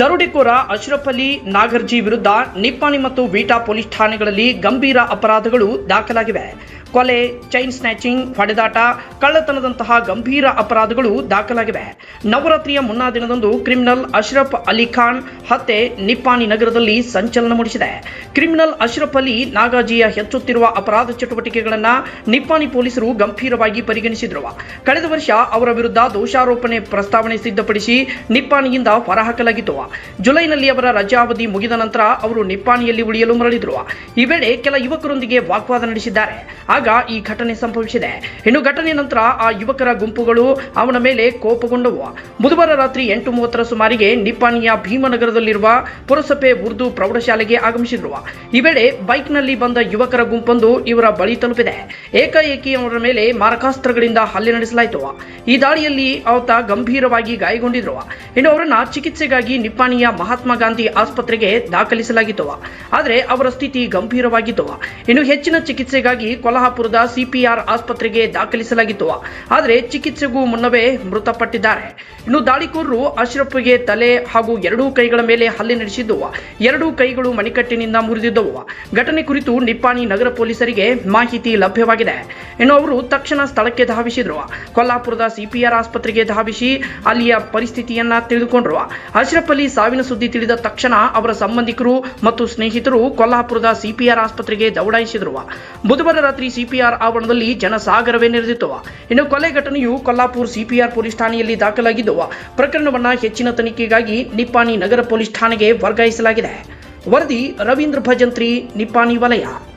ದರೋಡೆಕೋರ ಅಶ್ರಫ್ ಅಲಿ ನಾಗರ್ಜಿ ವಿರುದ್ಧ ನಿಪ್ಪಾಣಿ ಮತ್ತು Vita police ಠಾಣೆಗಳಲ್ಲಿ ಗಂಭೀರ ಅಪರಾಧಗಳು ದಾಖಲಾಗಿವೆ. ಕೊಲೆ ಚೈನ್ ಸ್ನ್ಯಾಚಿಂಗ್ ಹೊಡೆದಾಟ, ಕಳ್ಳತನದಂತಹ ಗಂಭೀರ ಅಪರಾಧಗಳು ದಾಖಲಾಗಿವೆ. ನವರಾತ್ರಿಯ ಮುನ್ನಾ ದಿನದಂದು ಕ್ರಿಮಿನಲ್ ಅಶ್ರಫ್ ಅಲಿ ಖಾನ್ ಹತ್ಯೆ ನಿಪ್ಪಾಣಿ ನಗರದಲ್ಲಿ ಸಂಚಲನ ಮೂಡಿಸಿದೆ. ಕ್ರಿಮಿನಲ್ ಅಶ್ರಫ್ ಅಲಿ ನಾಗಾಜಿಯ ಹೆಚ್ಚುತ್ತಿರುವ ಅಪರಾಧ ಚಟುವಟಿಕೆಗಳನ್ನು ನಿಪ್ಪಾಣಿ ಪೊಲೀಸರು ಗಂಭೀರವಾಗಿ ಪರಿಗಣಿಸಿದರು. ಕಳೆದ ವರ್ಷ ಅವರ ವಿರುದ್ಧ ದೋಷಾರೋಪಣೆ ಪ್ರಸ್ತಾವನೆ ಸಿದ್ಧಪಡಿಸಿ ನಿಪ್ಪಾಣಿಯಿಂದ ಹೊರಹಾಕಲಾಗಿತ್ತು. ಜುಲೈನಲ್ಲಿ ಅವರ ರಜಾವಧಿ ಮುಗಿದ ನಂತರ ಅವರು ನಿಪ್ಪಾಣಿಯಲ್ಲಿ ಉಳಿಯಲು ಮರಳಿದ್ರು. ಈ ವೇಳೆ ಕೆಲ ಯುವಕರೊಂದಿಗೆ ವಾಗ್ವಾದ ನಡೆಸಿದ್ದಾರೆ. ಆಗ ಈ ಘಟನೆ ಸಂಭವಿಸಿದೆ. ಇನ್ನು ಘಟನೆ ನಂತರ ಆ ಯುವಕರ ಗುಂಪುಗಳು ಅವನ ಮೇಲೆ ಕೋಪಗೊಂಡವು. ಬುಧವಾರ ರಾತ್ರಿ ಎಂಟು ಮೂವತ್ತರ ಸುಮಾರಿಗೆ ನಿಪ್ಪಾಣಿಯ ಭೀಮನಗರದಲ್ಲಿರುವ ಪುರಸಭೆ ಉರ್ದು ಪ್ರೌಢಶಾಲೆಗೆ ಆಗಮಿಸಿದ್ರು. ಈ ವೇಳೆ ಬೈಕ್ನಲ್ಲಿ ಬಂದ ಯುವಕರ ಗುಂಪೊಂದು ಇವರ ಬಳಿ ತಲುಪಿದೆ. ಏಕಾಏಕಿ ಅವರ ಮೇಲೆ ಮಾರಕಾಸ್ತ್ರಗಳಿಂದ ಹಲ್ಲೆ ನಡೆಸಲಾಯಿತು. ಈ ದಾಳಿಯಲ್ಲಿ ಆತ ಗಂಭೀರವಾಗಿ ಗಾಯಗೊಂಡಿದ್ರು. ಇನ್ನು ಅವರನ್ನ ಚಿಕಿತ್ಸೆಗಾಗಿ ನಿಪ್ಪಾಣಿಯ ಮಹಾತ್ಮ ಗಾಂಧಿ ಆಸ್ಪತ್ರೆಗೆ ದಾಖಲಿಸಲಾಗಿತ್ತು. ಆದರೆ ಅವರ ಸ್ಥಿತಿ ಗಂಭೀರವಾಗಿತ್ತು. ಇನ್ನು ಹೆಚ್ಚಿನ ಚಿಕಿತ್ಸೆಗಾಗಿ ಕೊಲ್ಹಾಪುರದ ಸಿಪಿಆರ್ ಆಸ್ಪತ್ರೆಗೆ ದಾಖಲಿಸಲಾಗಿತ್ತು. ಆದರೆ ಚಿಕಿತ್ಸೆಗೂ ಮುನ್ನವೇ ಮೃತಪಟ್ಟಿದ್ದಾರೆ. ಇನ್ನು ದಾಳಿಕೋರರು ಅಶ್ರಫ್ಗೆ ತಲೆ ಹಾಗೂ ಎರಡೂ ಕೈಗಳ ಮೇಲೆ ಹಲ್ಲೆ ನಡೆಸಿದ್ದು, ಎರಡೂ ಕೈಗಳು ಮಣಿಕಟ್ಟಿನಿಂದ ಮುರಿದಿದ್ದವು. ಘಟನೆ ಕುರಿತು ನಿಪ್ಪಾಣಿ ನಗರ ಪೊಲೀಸರಿಗೆ ಮಾಹಿತಿ ಲಭ್ಯವಾಗಿದೆ. ಇನ್ನು ಅವರು ತಕ್ಷಣ ಸ್ಥಳಕ್ಕೆ ಧಾವಿಸಿದ್ರು. ಕೊಲ್ಲಾಪುರದ ಸಿಪಿಆರ್ ಆಸ್ಪತ್ರೆಗೆ ಧಾವಿಸಿ ಅಲ್ಲಿಯ ಪರಿಸ್ಥಿತಿಯನ್ನ ತಿಳಿದುಕೊಂಡ್ರು. ಅಶ್ರಫ್ ಅಲಿ ಸಾವಿನ ಸುದ್ದಿ ತಿಳಿದ ತಕ್ಷಣ ಅವರ ಸಂಬಂಧಿಕರು ಮತ್ತು ಸ್ನೇಹಿತರು ಕೊಲ್ಲಾಪುರದ ಸಿಪಿಆರ್ ಆಸ್ಪತ್ರೆಗೆ ದೌಡಾಯಿಸಿದ್ರು. ಬುಧವಾರ ರಾತ್ರಿ ಸಿಪಿಆರ್ ಆವರಣದಲ್ಲಿ ಜನಸಾಗರವೇ ನೆರೆದಿತ್ತು. ಇನ್ನು ಕೊಲೆ ಘಟನೆಯು ಕೊಲ್ಲಾಪುರ್ ಸಿಪಿಆರ್ ಪೊಲೀಸ್ ಠಾಣೆಯಲ್ಲಿ ದಾಖಲಾಗಿದ್ದು, ಪ್ರಕರಣವನ್ನು ಹೆಚ್ಚಿನ ತನಿಖೆಗಾಗಿ ನಿಪ್ಪಾಣಿ ನಗರ ಪೊಲೀಸ್ ಠಾಣೆಗೆ ವರ್ಗಾಯಿಸಲಾಗಿದೆ. ವರದಿ ರವೀಂದ್ರ ಭಜಂತ್ರಿ, ನಿಪ್ಪಾಣಿ ವಲಯ.